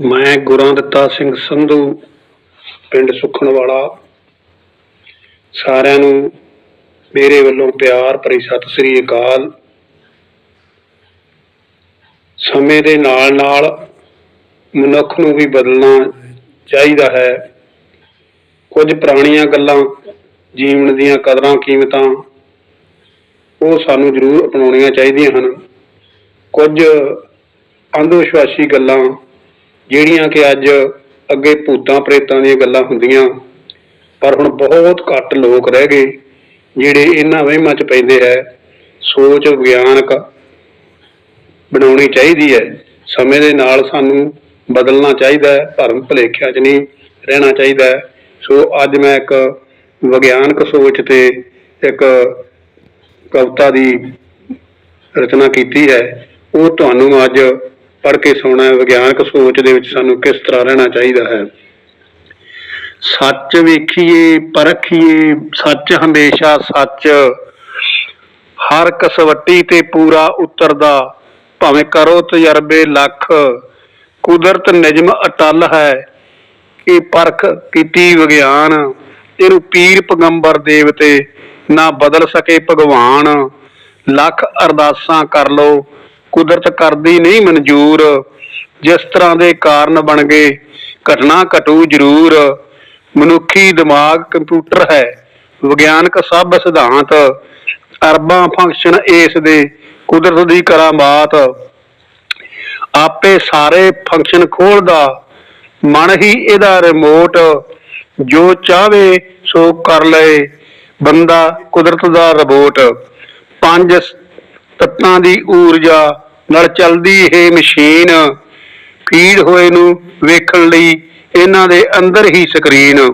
ਮੈਂ ਗੁਰਾਂ ਦਿੱਤਾ ਸਿੰਘ ਸੰਧੂ, ਪਿੰਡ ਸੁਖਣ ਵਾਲਾ। ਸਾਰਿਆਂ ਨੂੰ ਮੇਰੇ ਵੱਲੋਂ ਪਿਆਰ ਭਰੀ ਸਤਿ ਸ੍ਰੀ ਅਕਾਲ। ਸਮੇਂ ਦੇ ਨਾਲ ਨਾਲ ਮਨੁੱਖ ਨੂੰ ਵੀ ਬਦਲਣਾ ਚਾਹੀਦਾ ਹੈ। ਕੁਝ ਪੁਰਾਣੀਆਂ ਗੱਲਾਂ ਜੀਵਨ ਦੀਆਂ ਕਦਰਾਂ ਕੀਮਤਾਂ ਉਹ ਸਾਨੂੰ ਜ਼ਰੂਰ ਅਪਣਾਉਣੀਆਂ ਚਾਹੀਦੀਆਂ ਹਨ। ਕੁਝ ਅੰਧ ਵਿਸ਼ਵਾਸੀ ਗੱਲਾਂ ਜਿਹੜੀਆਂ ਕਿ ਅੱਜ ਅੱਗੇ ਭੂਤਾਂ ਪ੍ਰੇਤਾਂ ਦੀਆਂ ਗੱਲਾਂ ਹੁੰਦੀਆਂ, ਪਰ ਹੁਣ ਬਹੁਤ ਘੱਟ ਲੋਕ ਰਹਿ ਗਏ, ਜਿਹੜੇ ਇਹਨਾਂ ਵਹਿਮਾਂ 'ਚ ਪੈਂਦੇ ਹੈ ਸੋਚ ਵਿਗਿਆਨਕ ਬਣਾਉਣੀ ਚਾਹੀਦੀ ਹੈ। ਸਮੇਂ ਦੇ ਨਾਲ ਸਾਨੂੰ ਬਦਲਣਾ ਚਾਹੀਦਾ ਹੈ, ਭਰਮ ਭੁਲੇਖਿਆਂ 'ਚ ਨਹੀਂ ਰਹਿਣਾ ਚਾਹੀਦਾ ਸੋ ਅੱਜ ਮੈਂ ਇੱਕ ਵਿਗਿਆਨਕ ਸੋਚ ਤੇ ਇੱਕ ਕਵਿਤਾ ਦੀ ਰਚਨਾ ਕੀਤੀ ਹੈ। ਉਹ ਤੁਹਾਨੂੰ ਅੱਜ ਪੜ੍ਹ ਕੇ ਸੁਣਾ ਹੈ, ਵਿਗਿਆਨਕ ਸੋਚ ਦੇ ਵਿੱਚ ਸਾਨੂੰ ਕਿਸ ਤਰ੍ਹਾਂ ਰਹਿਣਾ ਚਾਹੀਦਾ ਹੈ? ਸੱਚ ਵੇਖੀਏ, ਪਰਖੀਏ, ਸੱਚ ਹਮੇਸ਼ਾ ਸੱਚ। ਹਰ ਕਸਵੱਟੀ ਤੇ ਪੂਰਾ ਉਤਰਦਾ, ਭਾਵੇਂ ਕਰੋ ਤਜਰਬੇ ਲੱਖ। ਕੁਦਰਤ ਨਿਯਮ ਅਟਲ ਹੈ ਇਹ ਪਰਖ ਕੀਤੀ ਵਿਗਿਆਨ, ਇਹਨੂੰ ਪੀਰ ਪਗੰਬਰ ਦੇਵਤੇ ਨਾ ਬਦਲ ਸਕੇ ਭਗਵਾਨ। ਲੱਖ ਅਰਦਾਸਾਂ ਕਰ ਲੋ ਕੁਦਰਤ ਕਰਦੀ ਨਹੀਂ ਮਨਜ਼ੂਰ, ਜਿਸ ਤਰ੍ਹਾਂ ਦੇ ਕਾਰਨ ਬਣ ਗਏ, ਘਟਨਾ ਘਟੂ ਜ਼ਰੂਰ। ਮਨੁੱਖੀ ਦਿਮਾਗ ਕੰਪਿਊਟਰ ਹੈ, ਵਿਗਿਆਨਕ ਸਭ ਸਿਧਾਂਤ, ਅਰਬਾਂ ਫੰਕਸ਼ਨ ਇਸ ਦੇ ਕੁਦਰਤ ਦੀ ਕਰਾਮਾਤ। ਆਪੇ ਸਾਰੇ ਫੰਕਸ਼ਨ ਖੋਲਦਾ, ਮਨ ਹੀ ਇਹਦਾ ਰਿਮੋਟ ਜੋ ਚਾਹਵੇ ਸੋ ਕਰ ਲਏ, ਬੰਦਾ ਕੁਦਰਤ ਦਾ ਰਬੋਟ ਪੰਜ ਤੱਤਾਂ ਦੀ ਊਰਜਾ ਨਾਲ ਚੱਲਦੀ ਇਹ ਮਸ਼ੀਨ ਫੀਡ ਹੋਏ ਨੂੰ ਵੇਖਣ ਲਈ ਇਹਨਾਂ ਦੇ ਅੰਦਰ ਹੀ ਸਕਰੀਨ।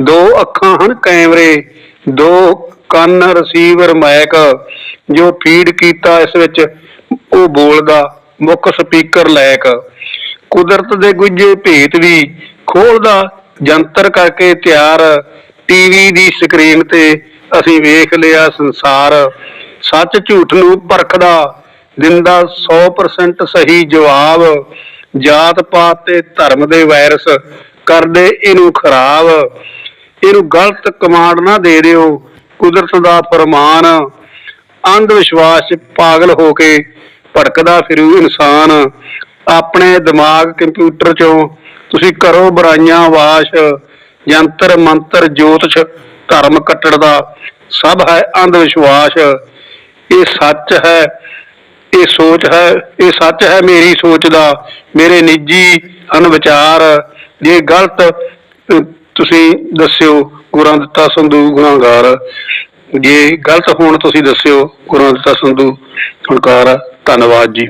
ਦੋ ਅੱਖਾਂ ਹਨ ਕੈਮਰੇ, ਦੋ ਕੰਨ ਰਿਸੀਵਰ ਮਾਈਕ ਜੋ ਫੀਡ ਕੀਤਾ ਇਸ ਵਿੱਚ, ਉਹ ਬੋਲਦਾ, ਮੁੱਖ ਸਪੀਕਰ ਲੈਕ। ਕੁਦਰਤ ਦੇ ਗੁੱਝੇ ਭੇਤ ਵੀ ਖੋਲਦਾ, ਜੰਤਰ ਕਰਕੇ ਤਿਆਰ। ਟੀਵੀ ਦੀ ਸਕਰੀਨ ਤੇ ਅਸੀਂ ਵੇਖ ਲਿਆ ਸੰਸਾਰ। ਸੱਚ ਝੂਠ ਨੂੰ ਪਰਖਦਾ, ਦਿੰਦਾ 100% ਸਹੀ ਜਵਾਬ। ਜਾਤ ਪਾਤ ਤੇ ਧਰਮ ਦੇ ਵਾਇਰਸ, ਕਰਦੇ ਇਹਨੂੰ ਖਰਾਬ। ਇਹਨੂੰ ਗਲਤ ਕਮਾਂਡ ਨਾ ਦੇ ਦਿਓ, ਕੁਦਰਤ ਦਾ ਫਰਮਾਨ। ਅੰਧ ਵਿਸ਼ਵਾਸ ਪਾਗਲ ਹੋ ਕੇ ਭਟਕਦਾ ਫਿਰੂ ਇਨਸਾਨ। ਆਪਣੇ ਦਿਮਾਗ ਕੰਪਿਊਟਰ 'ਚੋਂ ਤੁਸੀਂ ਕਰੋ ਬੁਰਾਈਆਂ ਵਾਸ਼। ਜੰਤਰ ਮੰਤਰ ਜੋਤਿਸ਼ ਧਰਮ ਕੱਟੜ ਦਾ ਸਭ ਹੈ ਅੰਧ ਵਿਸ਼ਵਾਸ ਇਹ ਸੱਚ ਹੈ, ਇਹ ਸੋਚ ਹੈ, ਇਹ ਸੱਚ ਹੈ ਮੇਰੀ ਸੋਚ ਦਾ, ਮੇਰੇ ਨਿੱਜੀ ਹਨ ਵਿਚਾਰ ਜੇ ਗਲਤ ਤੁਸੀਂ ਦੱਸਿਓ ਗੁਰਾਂ ਦਿੱਤਾ ਸੰਧੂ ਗੁਨਾਹਗਾਰ ਜੇ ਗਲਤ ਹੋਣ ਤੁਸੀਂ ਦੱਸਿਓ ਗੁਰਾਂ ਦਿੱਤਾ ਸੰਧੂ ਗੁਨਾਹਗਾਰ ਧੰਨਵਾਦ ਜੀ।